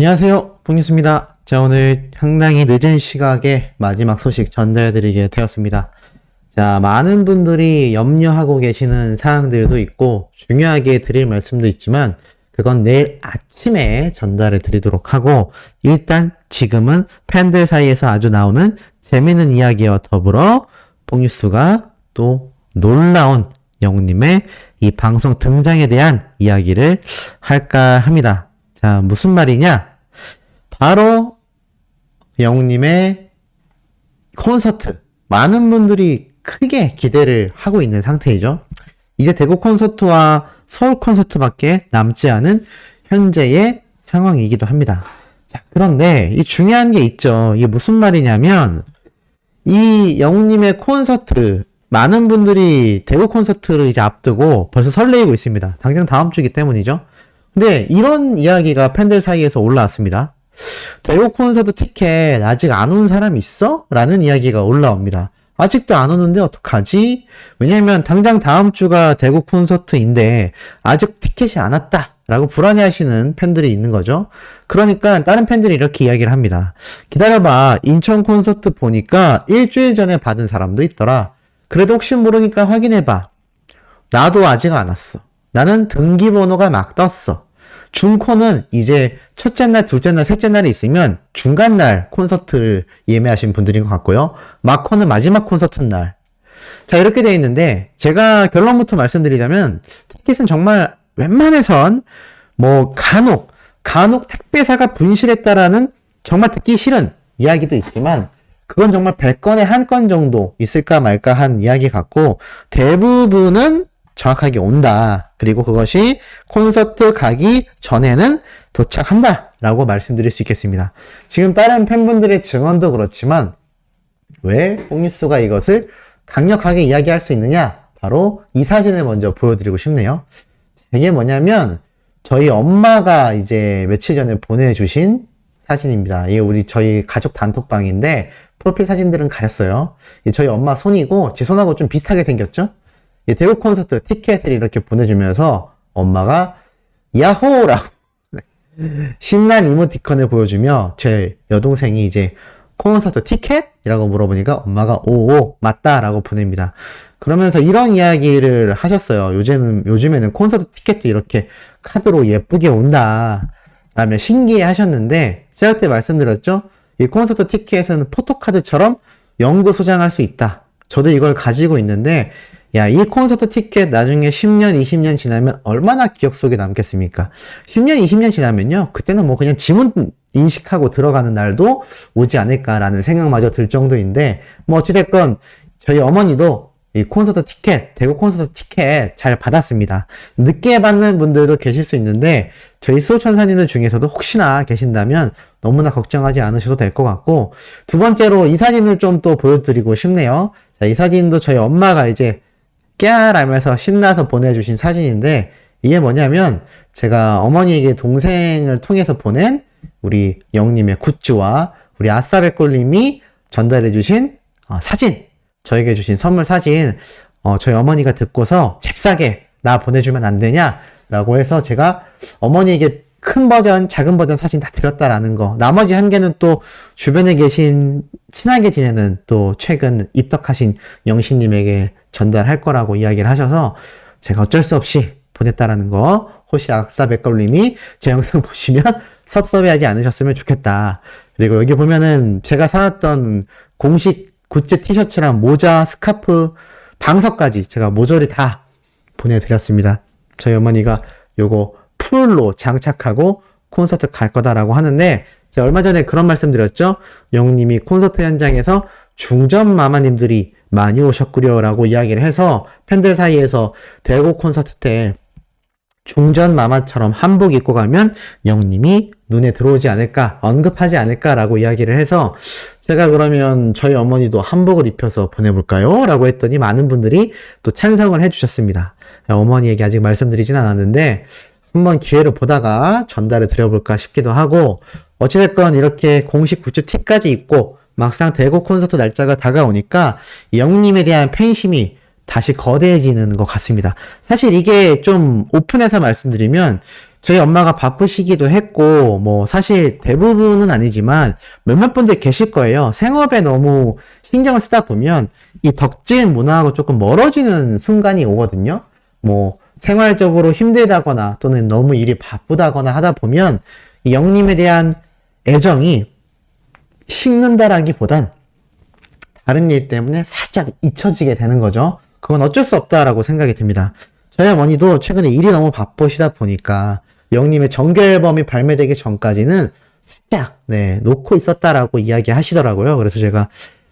안녕하세요. 봉유수입니다. 자, 오늘 상당히 늦은 시각에 마지막 소식 전달해드리게 되었습니다. 자, 많은 분들이 염려하고 계시는 사항들도 있고, 중요하게 드릴 말씀도 있지만, 그건 내일 아침에 전달해 드리도록 하고, 일단 지금은 팬들 사이에서 아주 나오는 재미있는 이야기와 더불어, 봉유수가 또 놀라운 영님의 이 방송 등장에 대한 이야기를 할까 합니다. 자, 무슨 말이냐? 바로 영웅님의 콘서트. 많은 분들이 크게 기대를 하고 있는 상태이죠. 이제 대구 콘서트와 서울 콘서트밖에 남지 않은 현재의 상황이기도 합니다. 자, 그런데 이 중요한 게 있죠. 이게 무슨 말이냐면 이 영웅님의 콘서트 많은 분들이 대구 콘서트를 이제 앞두고 벌써 설레이고 있습니다. 당장 다음 주기 때문이죠. 근데 이런 이야기가 팬들 사이에서 올라왔습니다. 대구 콘서트 티켓 아직 안 온 사람 있어? 라는 이야기가 올라옵니다. 아직도 안 오는데 어떡하지? 왜냐면 당장 다음 주가 대구 콘서트인데 아직 티켓이 안 왔다. 라고 불안해 하시는 팬들이 있는 거죠. 그러니까 다른 팬들이 이렇게 이야기를 합니다. 기다려봐. 인천 콘서트 보니까 일주일 전에 받은 사람도 있더라. 그래도 혹시 모르니까 확인해봐. 나도 아직 안 왔어. 나는 등기번호가 막 떴어. 중코는 이제 첫째 날, 둘째 날, 셋째 날이 있으면 중간 날 콘서트를 예매하신 분들인 것 같고요. 마코는 마지막 콘서트 날. 자, 이렇게 되어 있는데, 제가 결론부터 말씀드리자면, 티켓은 정말 웬만해선 뭐 간혹, 간혹 택배사가 분실했다라는 정말 듣기 싫은 이야기도 있지만, 그건 정말 100건에 한 건 정도 있을까 말까 한 이야기 같고, 대부분은 정확하게 온다. 그리고 그것이 콘서트 가기 전에는 도착한다. 라고 말씀드릴 수 있겠습니다. 지금 다른 팬분들의 증언도 그렇지만, 왜 뽕뉴스가 이것을 강력하게 이야기할 수 있느냐? 바로 이 사진을 먼저 보여드리고 싶네요. 이게 뭐냐면, 저희 엄마가 이제 며칠 전에 보내주신 사진입니다. 이게 우리 저희 가족 단톡방인데, 프로필 사진들은 가렸어요. 저희 엄마 손이고, 제 손하고 좀 비슷하게 생겼죠? 대구 콘서트 티켓을 이렇게 보내주면서 엄마가 야호라고 신난 이모티콘을 보여주며 제 여동생이 이제 콘서트 티켓이라고 물어보니까 엄마가 오오 맞다라고 보냅니다. 그러면서 이런 이야기를 하셨어요. 요즘은 요즘에는 콘서트 티켓도 이렇게 카드로 예쁘게 온다. 라며 신기해 하셨는데 제가 그때 말씀드렸죠. 이 콘서트 티켓은 포토카드처럼 영구 소장할 수 있다. 저도 이걸 가지고 있는데 야, 이 콘서트 티켓 나중에 10년, 20년 지나면 얼마나 기억 속에 남겠습니까? 10년, 20년 지나면요. 그때는 뭐 그냥 지문 인식하고 들어가는 날도 오지 않을까라는 생각마저 들 정도인데, 뭐 어찌됐건 저희 어머니도 이 콘서트 티켓, 대구 콘서트 티켓 잘 받았습니다. 늦게 받는 분들도 계실 수 있는데, 저희 수호천사님들 중에서도 혹시나 계신다면 너무나 걱정하지 않으셔도 될 것 같고, 두 번째로 이 사진을 좀 또 보여드리고 싶네요. 자, 이 사진도 저희 엄마가 이제 깨알하면서 신나서 보내주신 사진인데 이게 뭐냐면 제가 어머니에게 동생을 통해서 보낸 우리 영님의 굿즈와 우리 아싸백골님이 전달해주신 어, 사진. 저에게 주신 선물 사진 어, 저희 어머니가 듣고서 잽싸게 나 보내주면 안 되냐 라고 해서 제가 어머니에게 큰 버전, 작은 버전 사진 다 드렸다라는 거. 나머지 한 개는 또 주변에 계신 친하게 지내는 또 최근 입덕하신 영신님에게 전달할 거라고 이야기를 하셔서 제가 어쩔 수 없이 보냈다라는 거. 혹시 악사 백걸님이 제 영상 보시면 섭섭해하지 않으셨으면 좋겠다. 그리고 여기 보면은 제가 사왔던 공식 굿즈 티셔츠랑 모자, 스카프, 방석까지 제가 모조리 다 보내드렸습니다. 저희 어머니가 요거 풀로 장착하고 콘서트 갈 거다라고 하는데 제가 얼마 전에 그런 말씀 드렸죠. 영님이 콘서트 현장에서 중전 마마님들이 많이 오셨구려라고 이야기를 해서 팬들 사이에서 대구 콘서트 때 중전 마마처럼 한복 입고 가면 영님이 눈에 들어오지 않을까, 언급하지 않을까라고 이야기를 해서 제가 그러면 저희 어머니도 한복을 입혀서 보내볼까요? 라고 했더니 많은 분들이 또 찬성을 해주셨습니다. 어머니에게 아직 말씀드리진 않았는데 한번 기회를 보다가 전달을 드려볼까 싶기도 하고 어찌됐건 이렇게 공식 굿즈 티까지 입고 막상 대구 콘서트 날짜가 다가오니까 영님에 대한 팬심이 다시 거대해지는 것 같습니다. 사실 이게 좀 오픈해서 말씀드리면 저희 엄마가 바쁘시기도 했고, 뭐, 사실 대부분은 아니지만 몇몇 분들 계실 거예요. 생업에 너무 신경을 쓰다 보면 이 덕질 문화하고 조금 멀어지는 순간이 오거든요. 뭐, 생활적으로 힘들다거나 또는 너무 일이 바쁘다거나 하다 보면 이 영님에 대한 애정이 식는다라기보단 다른 일 때문에 살짝 잊혀지게 되는 거죠. 그건 어쩔 수 없다라고 생각이 듭니다. 저희 어머니도 최근에 일이 너무 바쁘시다 보니까 영님의 정규 앨범이 발매되기 전까지는 살짝 네 놓고 있었다라고 이야기 하시더라고요. 그래서 제가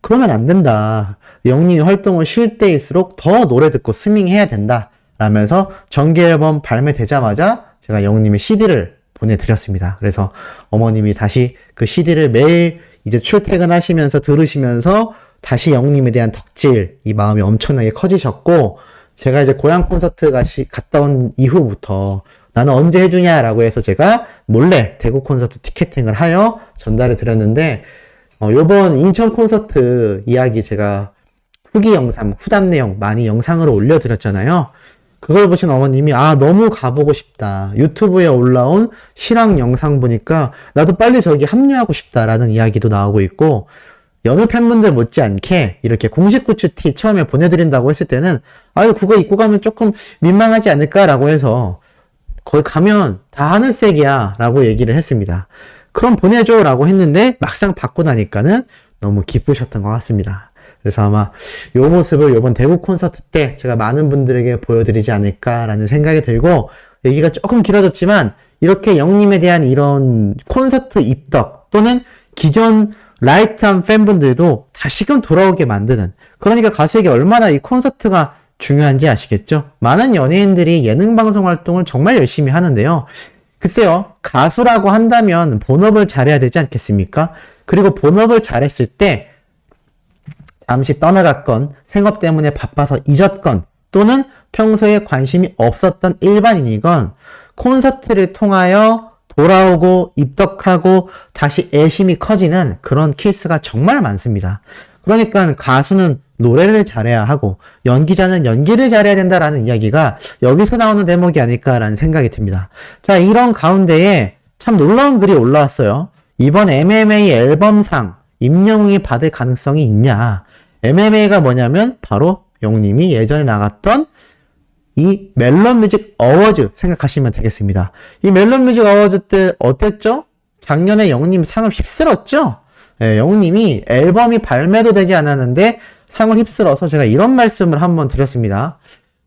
그러면 안 된다. 영님이 활동을 쉴 때일수록 더 노래 듣고 스밍해야 된다. 라면서 정규 앨범 발매되자마자 제가 영님의 CD를 보내드렸습니다. 그래서 어머님이 다시 그 CD를 매일 이제 출퇴근하시면서 들으시면서 다시 영님에 대한 덕질, 이 마음이 엄청나게 커지셨고, 제가 이제 고향 콘서트 가시, 갔다 온 이후부터 나는 언제 해주냐라고 해서 제가 몰래 대구 콘서트 티켓팅을 하여 전달을 드렸는데, 어, 요번 인천 콘서트 이야기 제가 후기 영상, 후담 내용 많이 영상으로 올려드렸잖아요. 그걸 보신 어머님이 아 너무 가보고 싶다. 유튜브에 올라온 실황 영상 보니까 나도 빨리 저기 합류하고 싶다라는 이야기도 나오고 있고 여느 팬분들 못지않게 이렇게 공식 굿즈 티 처음에 보내드린다고 했을 때는 아유 그거 입고 가면 조금 민망하지 않을까라고 해서 거기 가면 다 하늘색이야 라고 얘기를 했습니다. 그럼 보내줘 라고 했는데 막상 받고 나니까는 너무 기쁘셨던 것 같습니다 그래서 아마 요 모습을 이번 대구 콘서트 때 제가 많은 분들에게 보여드리지 않을까라는 생각이 들고 얘기가 조금 길어졌지만 이렇게 영님에 대한 이런 콘서트 입덕 또는 기존 라이트한 팬분들도 다시금 돌아오게 만드는 그러니까 가수에게 얼마나 이 콘서트가 중요한지 아시겠죠? 많은 연예인들이 예능 방송 활동을 정말 열심히 하는데요. 글쎄요, 가수라고 한다면 본업을 잘해야 되지 않겠습니까? 그리고 본업을 잘했을 때 잠시 떠나갔건 생업 때문에 바빠서 잊었건 또는 평소에 관심이 없었던 일반인이건 콘서트를 통하여 돌아오고 입덕하고 다시 애심이 커지는 그런 케이스가 정말 많습니다. 그러니까 가수는 노래를 잘해야 하고 연기자는 연기를 잘해야 된다라는 이야기가 여기서 나오는 대목이 아닐까라는 생각이 듭니다. 자, 이런 가운데에 참 놀라운 글이 올라왔어요. 이번 MMA 앨범상 임영웅이 받을 가능성이 있냐? MMA가 뭐냐면 바로 영님이 예전에 나갔던 이 멜론 뮤직 어워즈 생각하시면 되겠습니다. 이 멜론 뮤직 어워즈 때 어땠죠? 작년에 영님 상을 휩쓸었죠? 예, 영님이 앨범이 발매도 되지 않았는데 상을 휩쓸어서 제가 이런 말씀을 한번 드렸습니다.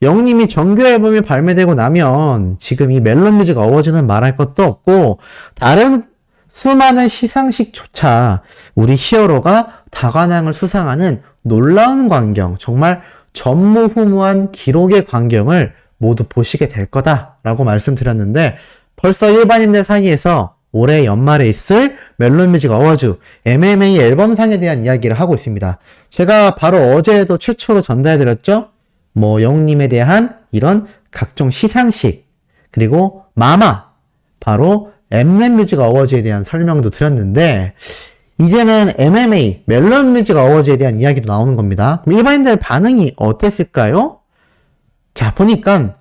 영님이 정규 앨범이 발매되고 나면 지금 이 멜론 뮤직 어워즈는 말할 것도 없고 다른 수많은 시상식조차 우리 히어로가 다관왕을 수상하는 놀라운 광경, 정말 전무후무한 기록의 광경을 모두 보시게 될 거다라고 말씀드렸는데 벌써 일반인들 사이에서 올해 연말에 있을 멜론 뮤직 어워즈 MMA 앨범상에 대한 이야기를 하고 있습니다. 제가 바로 어제도 최초로 전달해드렸죠? 뭐 영님에 대한 이런 각종 시상식 그리고 마마 바로 엠넷 뮤직 어워즈에 대한 설명도 드렸는데 이제는 MMA, 멜론 뮤직 어워즈에 대한 이야기도 나오는 겁니다. 그럼 일반인들 반응이 어땠을까요? 자, 보니까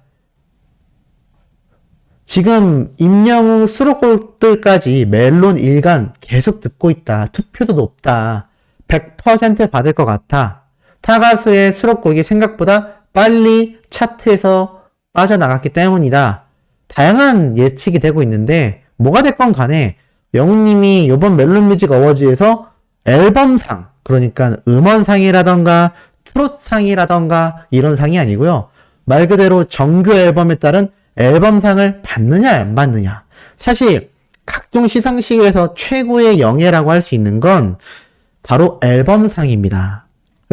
지금 임영웅 수록곡들까지 멜론 일간 계속 듣고 있다. 투표도 높다. 100% 받을 것 같아. 타 가수의 수록곡이 생각보다 빨리 차트에서 빠져나갔기 때문이다. 다양한 예측이 되고 있는데 뭐가 됐건 간에 영웅님이 이번 멜론 뮤직 어워즈에서 앨범상, 그러니까 음원상이라던가 트롯상이라던가 이런 상이 아니고요. 말 그대로 정규 앨범에 따른 앨범상을 받느냐 안 받느냐. 사실 각종 시상식에서 최고의 영예라고 할 수 있는 건 바로 앨범상입니다.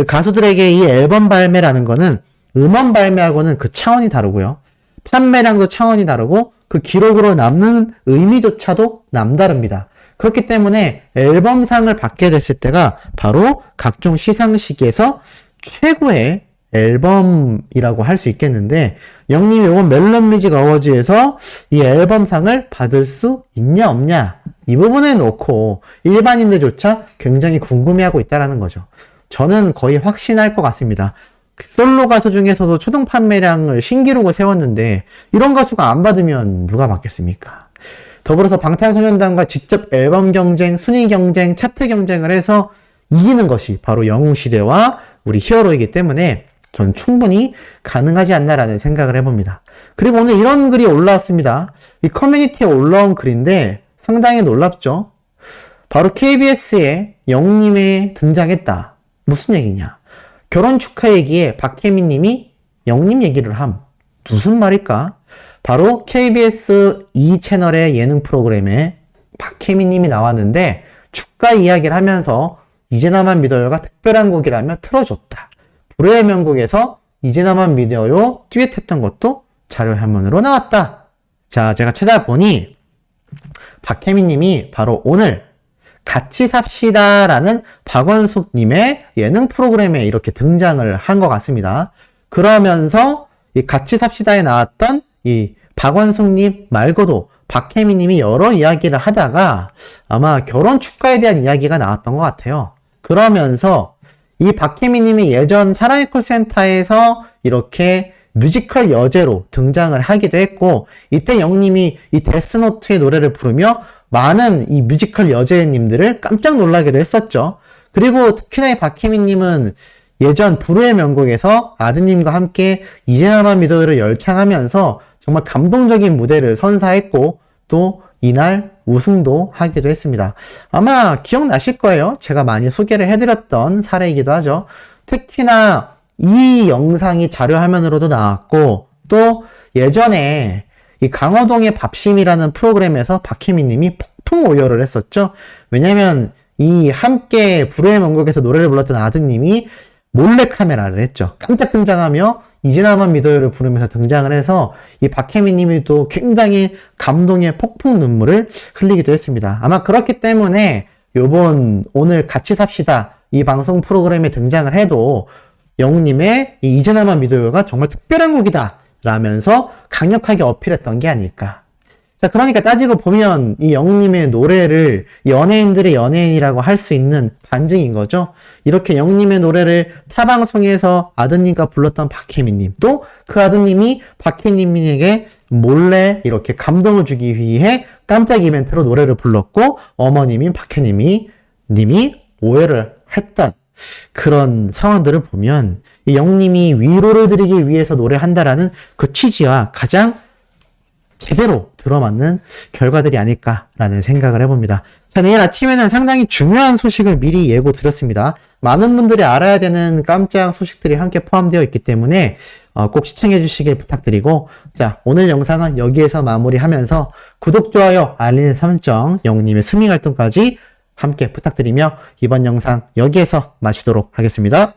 가수들에게 이 앨범 발매라는 거는 음원 발매하고는 그 차원이 다르고요. 판매량도 차원이 다르고 그 기록으로 남는 의미조차도 남다릅니다. 그렇기 때문에 앨범상을 받게 됐을 때가 바로 각종 시상식에서 최고의 앨범이라고 할 수 있겠는데 영님이 이번 멜론 뮤직 어워즈에서 이 앨범상을 받을 수 있냐 없냐 이 부분에 놓고 일반인들조차 굉장히 궁금해하고 있다라는 거죠. 저는 거의 확신할 것 같습니다. 솔로 가수 중에서도 초동 판매량을 신기록을 세웠는데 이런 가수가 안 받으면 누가 받겠습니까? 더불어서 방탄소년단과 직접 앨범 경쟁, 순위 경쟁, 차트 경쟁을 해서 이기는 것이 바로 영웅시대와 우리 히어로이기 때문에 저는 충분히 가능하지 않나라는 생각을 해봅니다. 그리고 오늘 이런 글이 올라왔습니다. 이 커뮤니티에 올라온 글인데 상당히 놀랍죠? 바로 KBS에 영님에 등장했다. 무슨 얘기냐? 결혼 축하 얘기에 박혜민 님이 영님 얘기를 함. 무슨 말일까? 바로 KBS 2 채널의 예능 프로그램에 박혜민 님이 나왔는데 축가 이야기를 하면서 이제 나만 믿어요가 특별한 곡이라며 틀어줬다. 불후의 명곡에서 이제 나만 믿어요 듀엣했던 것도 자료 화면으로 나왔다. 자, 제가 찾아보니 박혜민 님이 바로 오늘 같이 삽시다라는 박원숙 님의 예능 프로그램에 이렇게 등장을 한 것 같습니다. 그러면서 이 같이 삽시다에 나왔던 이 박원숙 님 말고도 박혜민 님이 여러 이야기를 하다가 아마 결혼 축가에 대한 이야기가 나왔던 것 같아요. 그러면서 이 박혜민 님이 예전 사랑의 콜센터에서 이렇게 뮤지컬 여제로 등장을 하기도 했고 이때 영님이 이 데스노트의 노래를 부르며 많은 이 뮤지컬 여제님들을 깜짝 놀라기도 했었죠. 그리고 특히나 이 박혜민님은 예전 불후의 명곡에서 아드님과 함께 이제나만 믿어요를 열창하면서 정말 감동적인 무대를 선사했고 또 이날 우승도 하기도 했습니다. 아마 기억나실 거예요. 제가 많이 소개를 해드렸던 사례이기도 하죠. 특히나 이 영상이 자료 화면으로도 나왔고 또 예전에 이 강호동의 밥심이라는 프로그램에서 박혜민 님이 폭풍 오열을 했었죠. 왜냐면 이 함께 불후의 명곡에서 노래를 불렀던 아드님이 몰래 카메라를 했죠. 깜짝 등장하며 이제나만 믿어요를 부르면서 등장을 해서 이 박혜민 님이 또 굉장히 감동의 폭풍 눈물을 흘리기도 했습니다. 아마 그렇기 때문에 요번 오늘 같이 삽시다 이 방송 프로그램에 등장을 해도 영웅님의 이 이제나만 믿어요가 정말 특별한 곡이다 라면서 강력하게 어필했던 게 아닐까. 자, 그러니까 따지고 보면 이 영웅님의 노래를 연예인들의 연예인이라고 할 수 있는 반증인 거죠. 이렇게 영웅님의 노래를 타방송에서 아드님과 불렀던 박혜민님, 또 그 아드님이 박혜민에게 몰래 이렇게 감동을 주기 위해 깜짝 이벤트로 노래를 불렀고 어머님인 박혜님이 님이 오해를 했던 그런 상황들을 보면 이 영님이 위로를 드리기 위해서 노래한다라는 그 취지와 가장 제대로 들어맞는 결과들이 아닐까라는 생각을 해봅니다. 자, 내일 아침에는 상당히 중요한 소식을 미리 예고 드렸습니다. 많은 분들이 알아야 되는 깜짝 소식들이 함께 포함되어 있기 때문에 어, 꼭 시청해 주시길 부탁드리고 자, 오늘 영상은 여기에서 마무리하면서 구독, 좋아요, 알림 설정, 영님의 스밍 활동까지 함께 부탁드리며 이번 영상 여기에서 마치도록 하겠습니다.